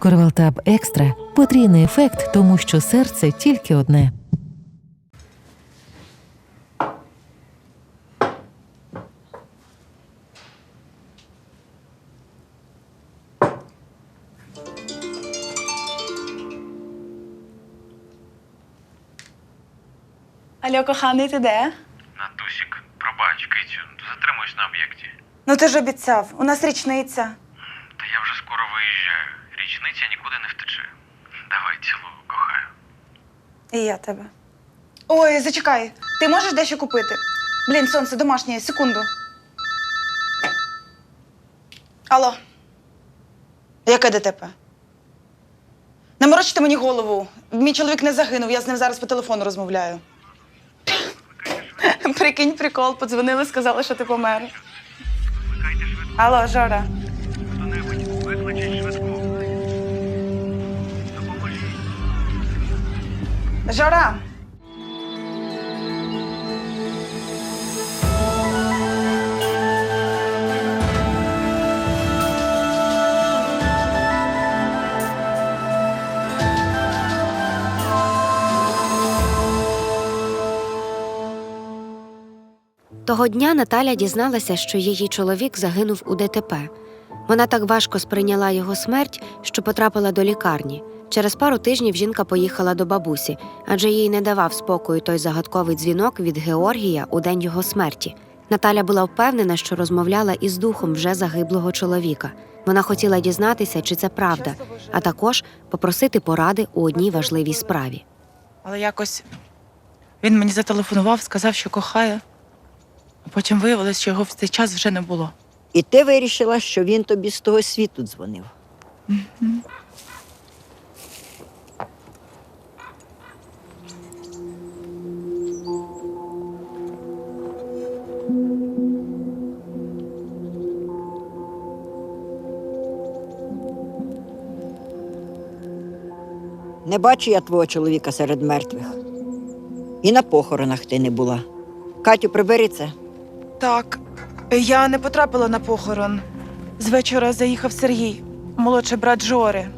Корвалтаб екстра потрійний ефект, тому що серце тільки одне. Алло, коханий, ти де? Натусік, пробач, Китю, затримуюсь на об'єкті. Ну ти ж обіцяв, у нас річниця. Та я вже скоро виїжджаю. Річниця нікуди не втече. Давай цілую, кохаю. І я тебе. Ой, зачекай, ти можеш дещо купити? Блін, сонце домашнє, секунду. Алло. Яке ДТП? Не морочите мені голову. Мій чоловік не загинув, я з ним зараз по телефону розмовляю. Прикинь, прикол, подзвонили, сказали, що ти помер. Алло, Жора. Жора. Того дня Наталя дізналася, що її чоловік загинув у ДТП. Вона так важко сприйняла його смерть, що потрапила до лікарні. Через пару тижнів жінка поїхала до бабусі, адже їй не давав спокою той загадковий дзвінок від Георгія у день його смерті. Наталя була впевнена, що розмовляла із духом вже загиблого чоловіка. Вона хотіла дізнатися, чи це правда, а також попросити поради у одній важливій справі. Але якось він мені зателефонував, сказав, що кохає. А потім виявилось, що його в цей час вже не було. І ти вирішила, що він тобі з того світу дзвонив. Не бачу я твого чоловіка серед мертвих. І на похоронах ти не була. Катю, прибери це. Так, я не потрапила на похорон. З вечора заїхав Сергій, молодший брат Жори.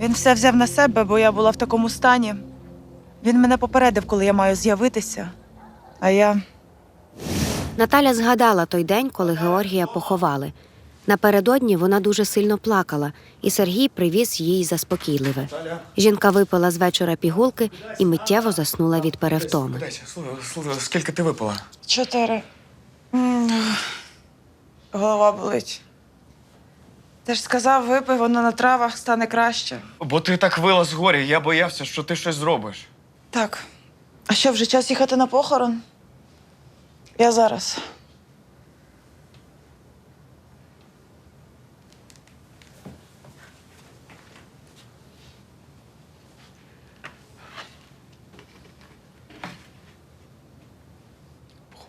Він все взяв на себе, бо я була в такому стані. Він мене попередив, коли я маю з'явитися. А я Наталя згадала той день, коли Георгія поховали. Напередодні вона дуже сильно плакала, і Сергій привіз їй заспокійливе. Жінка випила з вечора пігулки і миттєво заснула від перевтоми. Скільки ти випила? чотири. Голова болить. Ти ж сказав, випий, воно на травах стане краще. Бо ти так вила з горя, я боявся, що ти щось зробиш. Так. А що, вже час їхати на похорон? Я зараз.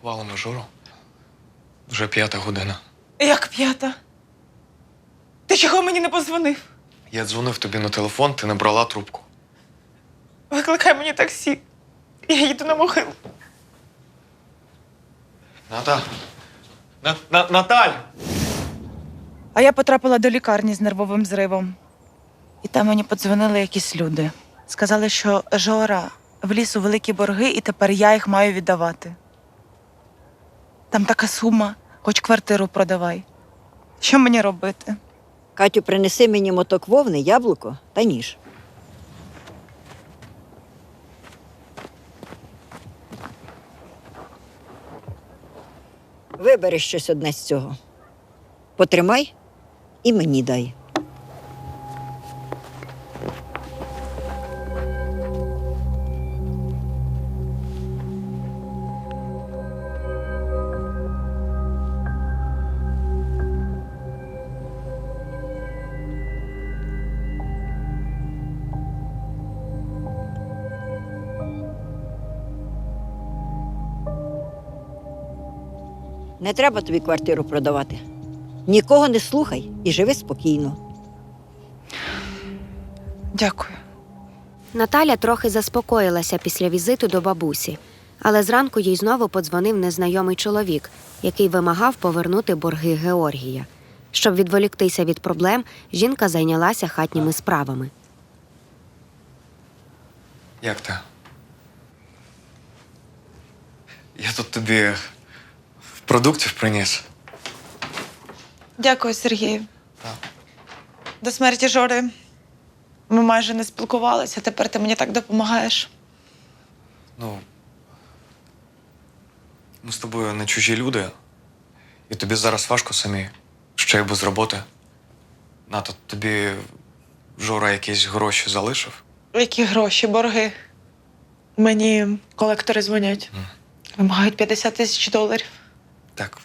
Поховали ми Жору. Вже п'ята година. Як п'ята? Ти чого мені не позвонив? Я дзвонив тобі на телефон, ти не брала трубку. Викликай мені таксі. Я їду на могилу. Ната. На, на, Наталь! А я потрапила до лікарні з нервовим зривом. І там мені подзвонили якісь люди. Сказали, що Жора вліз у великі борги, і тепер я їх маю віддавати. Там така сума, хоч квартиру продавай. Що мені робити? Катю, принеси мені моток вовни, яблуко та ніж. Вибери щось одне з цього. Потримай і мені дай. Не треба тобі квартиру продавати. Нікого не слухай і живи спокійно. Дякую. Наталя трохи заспокоїлася після візиту до бабусі, але зранку їй знову подзвонив незнайомий чоловік, який вимагав повернути борги Георгія. Щоб відволіктися від проблем, жінка зайнялася хатніми справами. Як ти? Я тут тобі продуктів приніс. Дякую, Сергію. Так. До смерті Жори ми майже не спілкувалися, тепер ти мені так допомагаєш. Ну. Ми з тобою не чужі люди, і тобі зараз важко самі, ще й без роботи. Нато, тобі Жора якісь гроші залишив? Які гроші, борги? Мені колектори дзвонять. Вимагають 50 тисяч доларів. Так,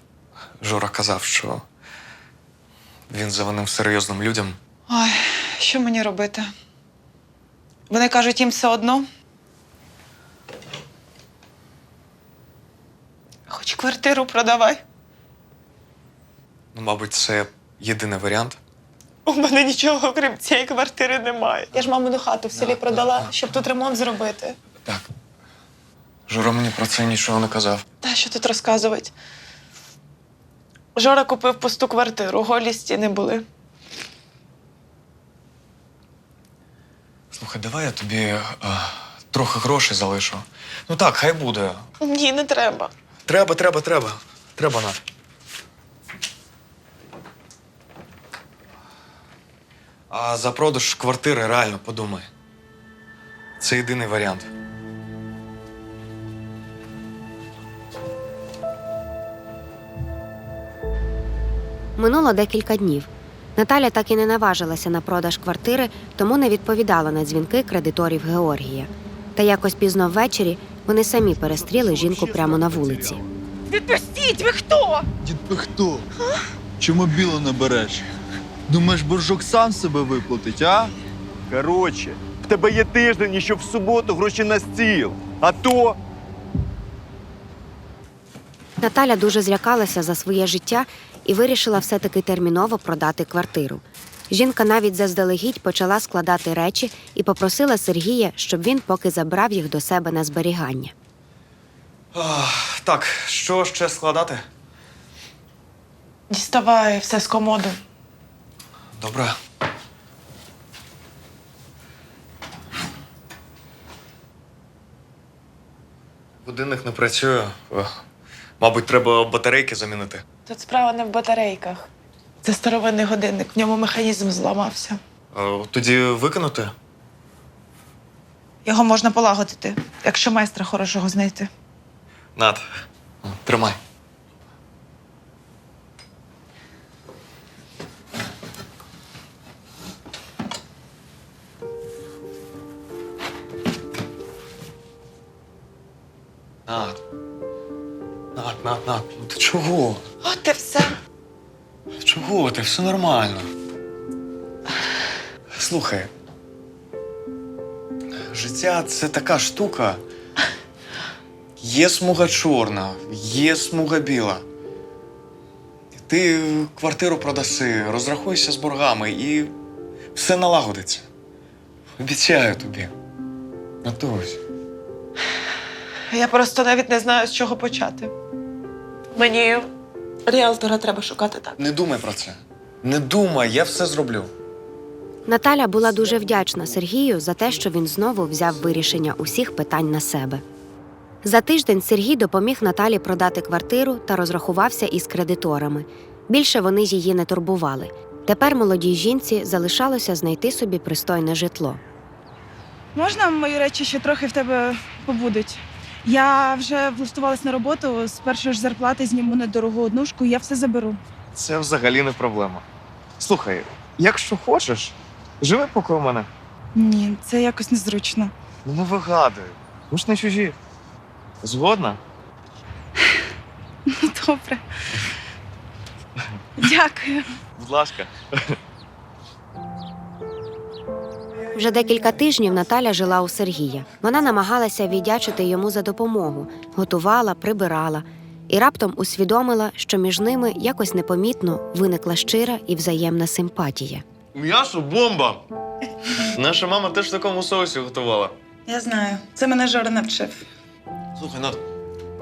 Жора казав, що він завинив серйозним людям. Ой, що мені робити? Вони кажуть, їм все одно. Хоч квартиру продавай. Ну, мабуть, це єдиний варіант. У мене нічого, крім цієї квартири, немає. Я ж мамину хату в селі продала, щоб тут ремонт зробити. Так. Жора мені про це нічого не казав. Та що тут розказувати? Жора купив пусту квартиру, голі стіни були. Слухай, давай я тобі е, трохи грошей залишу. Ну так, хай буде. Ні, не треба. Треба, треба, треба. Треба на. А за продаж квартири реально подумай. Це єдиний варіант. Минуло декілька днів. Наталя так і не наважилася на продаж квартири, тому не відповідала на дзвінки кредиторів Георгія. Та якось пізно ввечері вони самі перестріли жінку прямо на вулиці. Відпустіть, ви хто? Дід хто? Чому біло не береш? Думаєш, боржок сам себе виплатить, а? Коротше, в тебе є тиждень, і щоб в суботу гроші на стіл. А то Наталя дуже злякалася за своє життя і вирішила все-таки терміново продати квартиру. Жінка навіть заздалегідь почала складати речі і попросила Сергія, щоб він поки забрав їх до себе на зберігання. Ах, так, що ще складати? Діставай все з комоду. Добре. Будинок не працює. Мабуть, треба батарейки замінити. Тут справа не в батарейках. Це старовинний годинник, в ньому механізм зламався. Е, Тоді викинути? Його можна полагодити, якщо майстра хорошого знайти. Над. Тримай. Над. Над, над, над. Ну ти чого? От і все. Чого ти? Все нормально. Слухай. Життя це така штука. Є смуга чорна, є смуга біла. Ти квартиру продаси, розрахуйся з боргами і все налагодиться. Обіцяю тобі. Натусь. Я просто навіть не знаю, з чого почати. Мені ріалтора треба шукати так. Не думай про це. Не думай, я все зроблю. Наталя була дуже вдячна Сергію за те, що він знову взяв вирішення усіх питань на себе. За тиждень Сергій допоміг Наталі продати квартиру та розрахувався із кредиторами. Більше вони її не турбували. Тепер молодій жінці залишалося знайти собі пристойне житло. Можна мої речі ще трохи в тебе побудуть? Я вже влаштувалась на роботу, з першої ж зарплати зніму недорогу однушку, і я все заберу. це взагалі не проблема. Слухай, якщо хочеш, живи поки у мене. Ні, це якось незручно. Ну не вигадуй. Ми ж не чужі. Згодна? Ну, добре. Дякую. Будь ласка. Вже декілька тижнів Наталя жила у Сергія. Вона намагалася віддячити йому за допомогу, готувала, прибирала і раптом усвідомила, що між ними якось непомітно виникла щира і взаємна симпатія. М'ясо бомба! Наша мама теж в такому соусі готувала. Я знаю. Це мене Жора навчив. Слухай, Над,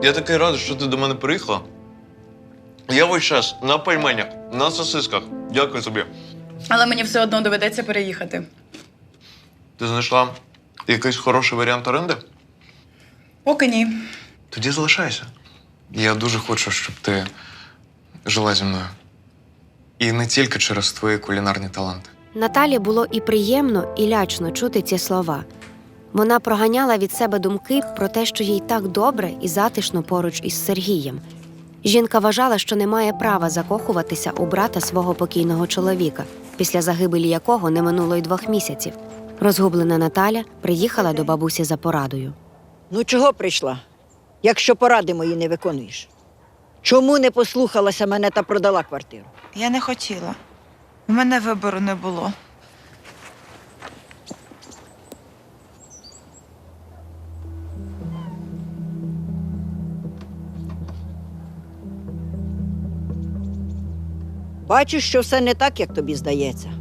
я такий радий, що ти до мене приїхала. Я весь час на пельменях, на сосисках. Дякую тобі. Але мені все одно доведеться переїхати. Ти знайшла якийсь хороший варіант оренди? Поки ні. Тоді залишайся. Я дуже хочу, щоб ти жила зі мною. І не тільки через твої кулінарні таланти. Наталі було і приємно, і лячно чути ці слова. Вона проганяла від себе думки про те, що їй так добре і затишно поруч із Сергієм. Жінка вважала, що не має права закохуватися у брата свого покійного чоловіка, після загибелі якого не минуло й двох місяців. Розгублена Наталя приїхала до бабусі за порадою. Ну чого прийшла, якщо поради мої не виконуєш? Чому не послухалася мене та продала квартиру? Я не хотіла. У мене вибору не було. Бачу, що все не так, як тобі здається.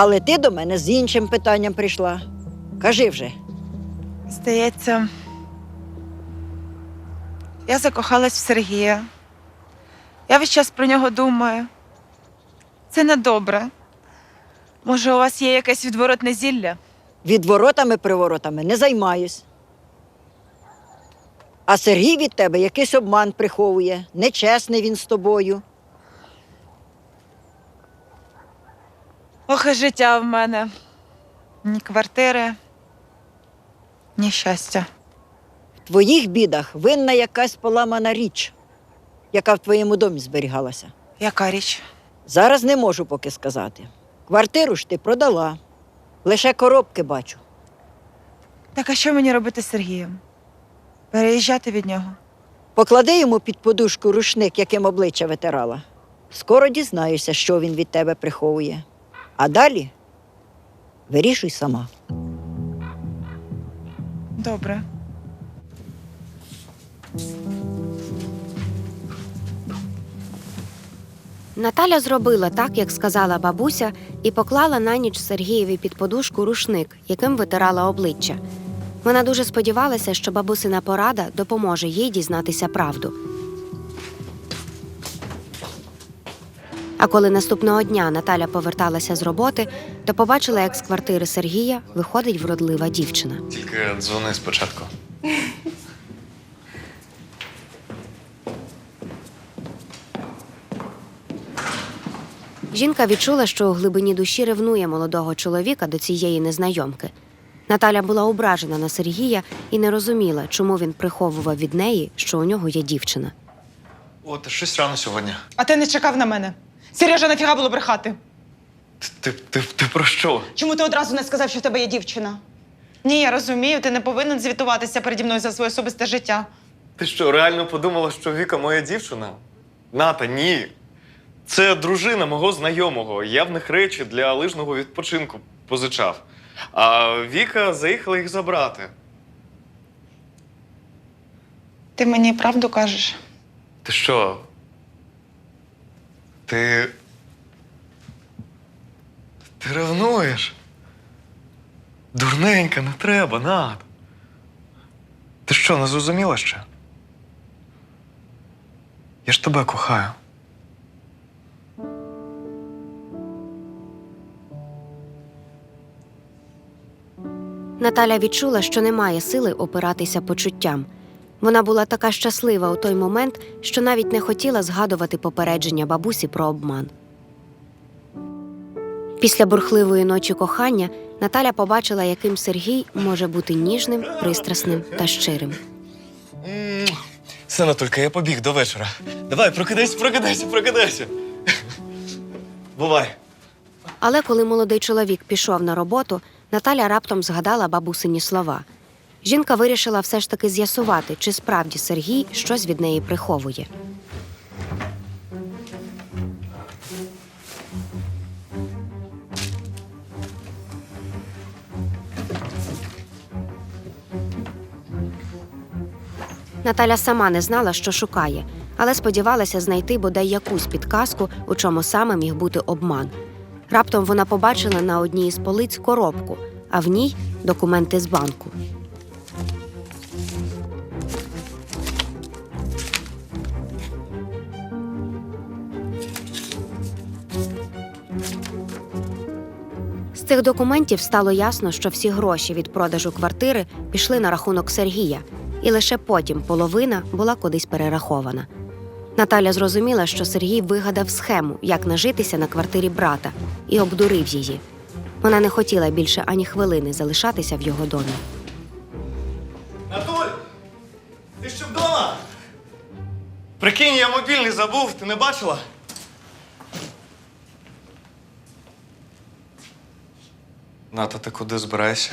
Але ти до мене з іншим питанням прийшла. Кажи вже, Здається, я закохалась в Сергія. Я весь час про нього думаю. Це недобре. Може, у вас є якесь відворотне зілля? відворотами-приворотами не займаюсь. А Сергій від тебе якийсь обман приховує, нечесний він з тобою. Ох, і життя в мене. Ні квартири, ні щастя. В твоїх бідах винна якась поламана річ, яка в твоєму домі зберігалася. Яка річ? Зараз не можу поки сказати. Квартиру ж ти продала. Лише коробки бачу. Так а що мені робити з Сергієм? Переїжджати від нього? Поклади йому під подушку рушник, яким обличчя витирала. Скоро дізнаюся, що він від тебе приховує. А далі вирішуй сама. Добре. Наталя зробила так, як сказала бабуся, і поклала на ніч Сергієві під подушку рушник, яким витирала обличчя. Вона дуже сподівалася, що бабусина порада допоможе їй дізнатися правду. А коли наступного дня Наталя поверталася з роботи, то побачила, як з квартири Сергія виходить вродлива дівчина. Тільки дзвони спочатку. Жінка відчула, що у глибині душі ревнує молодого чоловіка до цієї незнайомки. Наталя була ображена на Сергія і не розуміла, чому він приховував від неї, що у нього є дівчина. От щось рано сьогодні. А ти не чекав на мене. Сережа, нафіга було брехати? Ти, ти, ти, про що? Чому ти одразу не сказав, що в тебе є дівчина? Ні, я розумію, ти не повинен звітуватися переді мною за своє особисте життя. Ти що, реально подумала, що Віка моя дівчина? Ната, ні. Це дружина мого знайомого. Я в них речі для лижного відпочинку позичав. А Віка заїхала їх забрати. Ти мені правду кажеш? Ти що? Ти. Ти ревнуєш? Дурненька, не треба, Над. Ти що, не зрозуміла ще? Я ж тебе кохаю. Наталя відчула, що немає сили опиратися почуттям. Вона була така щаслива у той момент, що навіть не хотіла згадувати попередження бабусі про обман. Після бурхливої ночі кохання Наталя побачила, яким Сергій може бути ніжним, пристрасним та щирим. Все, Натулька, я побіг до вечора. Давай, прокидайся, прокидайся, прокидайся. Бувай. Але коли молодий чоловік пішов на роботу, Наталя раптом згадала бабусині слова. Жінка вирішила все ж таки з'ясувати, чи справді Сергій щось від неї приховує. Наталя сама не знала, що шукає, але сподівалася знайти бодай якусь підказку, у чому саме міг бути обман. Раптом вона побачила на одній із полиць коробку, а в ній документи з банку. Цих документів стало ясно, що всі гроші від продажу квартири пішли на рахунок Сергія, і лише потім половина була кудись перерахована. Наталя зрозуміла, що Сергій вигадав схему, як нажитися на квартирі брата, і обдурив її. Вона не хотіла більше ані хвилини залишатися в його домі. Натуль! Ти ще вдома? Прикинь, я мобільний забув, ти не бачила? Ната, ти куди збираєшся?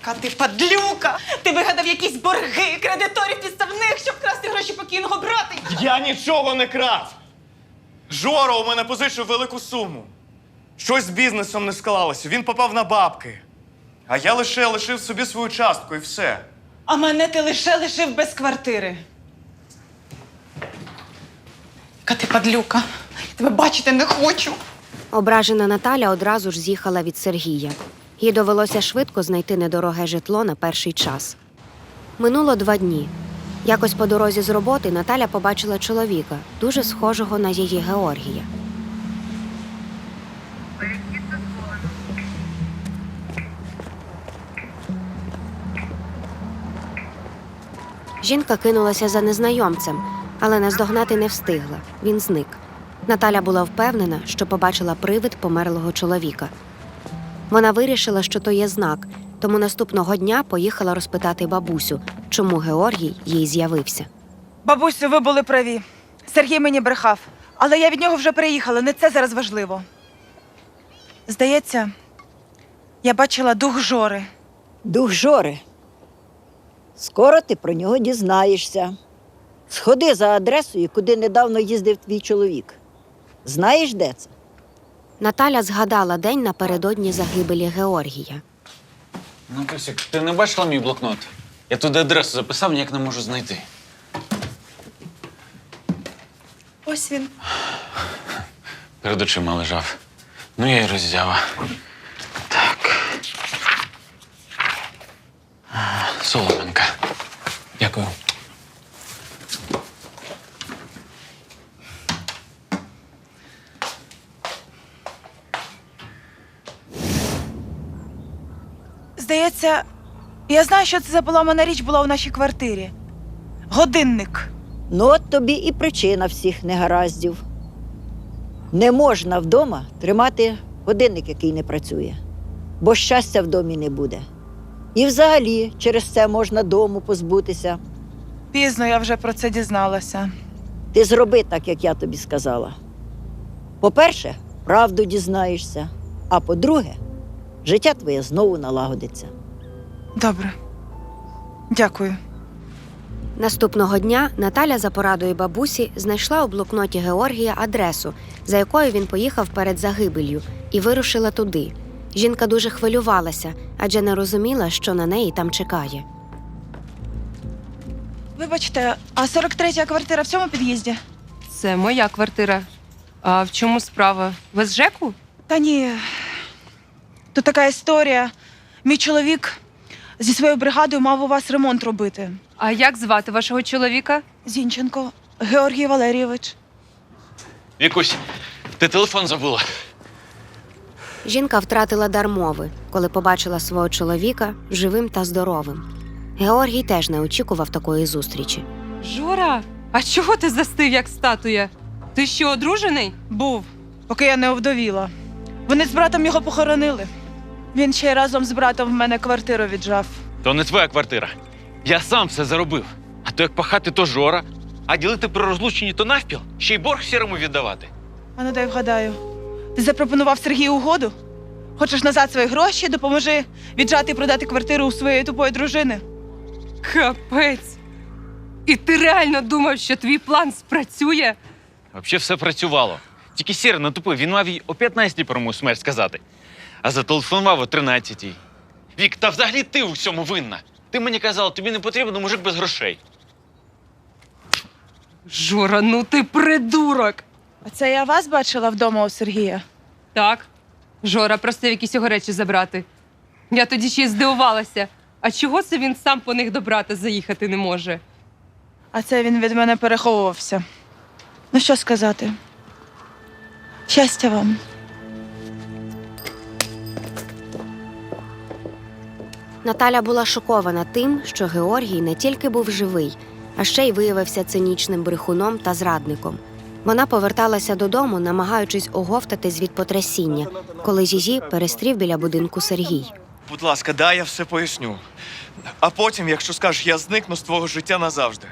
Ка ти падлюка! Ти вигадав якісь борги, кредиторів підставних, щоб красти гроші покійного брата. Я нічого не крав! Жора у мене позичив велику суму. Щось з бізнесом не склалося, він попав на бабки. А я лише лишив собі свою частку і все. А мене ти лише лишив без квартири. Ка ти падлюка. Я тебе бачити не хочу. Ображена Наталя одразу ж з'їхала від Сергія. Їй довелося швидко знайти недороге житло на перший час. Минуло два дні. Якось по дорозі з роботи Наталя побачила чоловіка, дуже схожого на її Георгія. Жінка кинулася за незнайомцем, але наздогнати не встигла. Він зник. Наталя була впевнена, що побачила привид померлого чоловіка. Вона вирішила, що то є знак, тому наступного дня поїхала розпитати бабусю, чому Георгій їй з'явився. Бабусю, ви були праві. Сергій мені брехав, але я від нього вже приїхала, не це зараз важливо. Здається, я бачила дух Жори. Дух Жори. Скоро ти про нього дізнаєшся. Сходи за адресою, куди недавно їздив твій чоловік. Знаєш, де це? Наталя згадала день напередодні загибелі Георгія. Ну, Косик, ти не бачила мій блокнот? Я туди адресу записав, ніяк не можу знайти. Ось він. Перед очима лежав. Ну, я й роззява. Так. Соломенка. Дякую. Здається, я знаю, що це за поламана річ була у нашій квартирі. Годинник. Ну, от тобі і причина всіх негараздів. Не можна вдома тримати годинник, який не працює, бо щастя в домі не буде. І взагалі через це можна дому позбутися. Пізно я вже про це дізналася. Ти зроби так, як я тобі сказала. По-перше, правду дізнаєшся, а по-друге, життя твоє знову налагодиться. Добре. Дякую. Наступного дня Наталя за порадою бабусі знайшла у блокноті Георгія адресу, за якою він поїхав перед загибелью, і вирушила туди. Жінка дуже хвилювалася, адже не розуміла, що на неї там чекає. Вибачте, а 43-я квартира в цьому під'їзді? Це моя квартира. А в чому справа? Ви з ЖЕКу? Та ні. Тут така історія. Мій чоловік зі своєю бригадою мав у вас ремонт робити. А як звати вашого чоловіка? Зінченко, Георгій Валерійович. Вікусь, ти телефон забула. Жінка втратила дар мови, коли побачила свого чоловіка живим та здоровим. Георгій теж не очікував такої зустрічі. Жора, а чого ти застив, як статуя? Ти що, одружений? Був, поки я не овдовіла. Вони з братом його похоронили. Він ще й разом з братом в мене квартиру віджав. То не твоя квартира. Я сам все заробив. А то як пахати, то жора. А ділити при розлученні то навпіл, ще й борг сірому віддавати. А ну дай вгадаю. Ти запропонував Сергію угоду? Хочеш назад свої гроші, допоможи віджати і продати квартиру у своєї тупої дружини. Капець. І ти реально думав, що твій план спрацює? Взагалі все працювало. Тільки сір натупив, він мав їй о 15 про мою смерть сказати. А зателефонував о 13-й. Вік, та взагалі ти у всьому винна. Ти мені казала, тобі не потрібен мужик без грошей. Жора, ну ти придурок. А це я вас бачила вдома у Сергія. Так. Жора просив якісь його речі забрати. Я тоді ще й здивувалася. А чого це він сам по них до брата заїхати не може? А це він від мене переховувався. Ну що сказати? Щастя вам. Наталя була шокована тим, що Георгій не тільки був живий, а ще й виявився цинічним брехуном та зрадником. Вона поверталася додому, намагаючись оговтатись від потрясіння, коли її перестрів біля будинку Сергій. Будь ласка, дай я все поясню. А потім, якщо скажеш, я зникну з твого життя назавжди.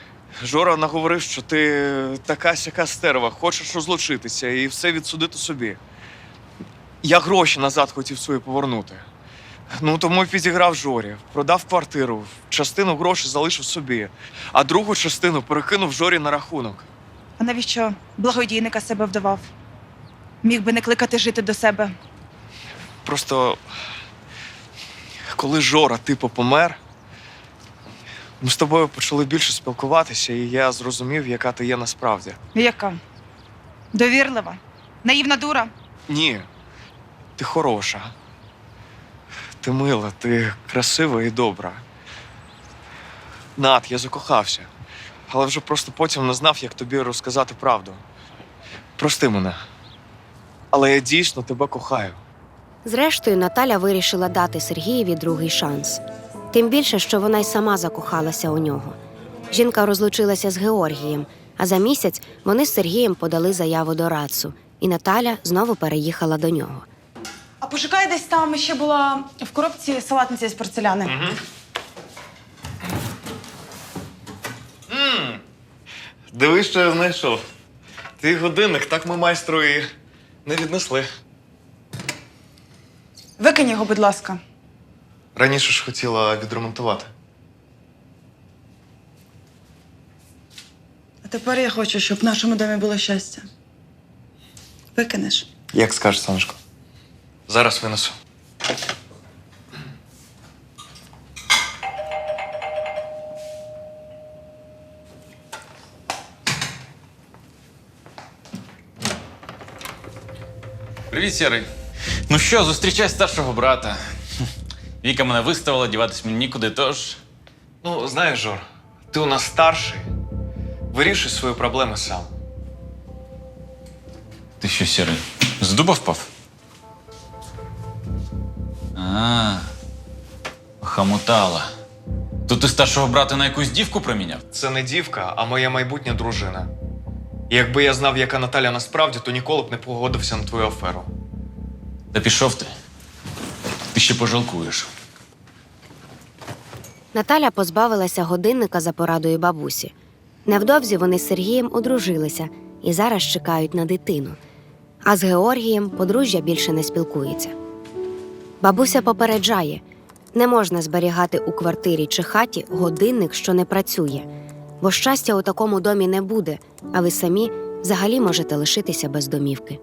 Жора наговорив, що ти така сяка стерва, хочеш розлучитися і все відсудити собі. Я гроші назад хотів свої повернути. Ну, тому й підіграв Жорі, продав квартиру, частину грошей залишив собі, а другу частину перекинув Жорі на рахунок. А навіщо благодійника себе вдавав? Міг би не кликати жити до себе. Просто коли Жора типу помер, ми з тобою почали більше спілкуватися, і я зрозумів, яка ти є насправді. Яка? Довірлива, наївна дура. Ні, ти хороша. Ти мила, ти красива і добра. Над, я закохався. Але вже просто потім не знав, як тобі розказати правду. Прости мене. Але я дійсно тебе кохаю. Зрештою, Наталя вирішила дати Сергієві другий шанс. Тим більше, що вона й сама закохалася у нього. Жінка розлучилася з Георгієм, а за місяць вони з Сергієм подали заяву до Рацу, і Наталя знову переїхала до нього. А пошукай десь там ще була в коробці салатниця з порцеляни. Дивись, що я знайшов. Твій годинник так ми майстру і не віднесли. Викинь його, будь ласка. Раніше ж хотіла відремонтувати. А тепер я хочу, щоб в нашому домі було щастя. Викинеш. Як скажеш, сонечко. Зараз винесу. Привіт, Сірий. Ну що, зустрічай старшого брата. Віка мене виставила, діватись мені нікуди, тож. Ну, знаєш, Жор, ти у нас старший. Вирішуй свої проблеми сам. Ти що, Сірий, з дуба впав? А, хамутала. То ти старшого брата на якусь дівку проміняв? Це не дівка, а моя майбутня дружина. І якби я знав, яка Наталя насправді, то ніколи б не погодився на твою аферу. Та пішов ти. Ти ще пожалкуєш. Наталя позбавилася годинника за порадою бабусі. Невдовзі вони з Сергієм одружилися і зараз чекають на дитину. А з Георгієм подружжя більше не спілкується. Бабуся попереджає: не можна зберігати у квартирі чи хаті годинник, що не працює, бо щастя у такому домі не буде, а ви самі взагалі можете лишитися без домівки.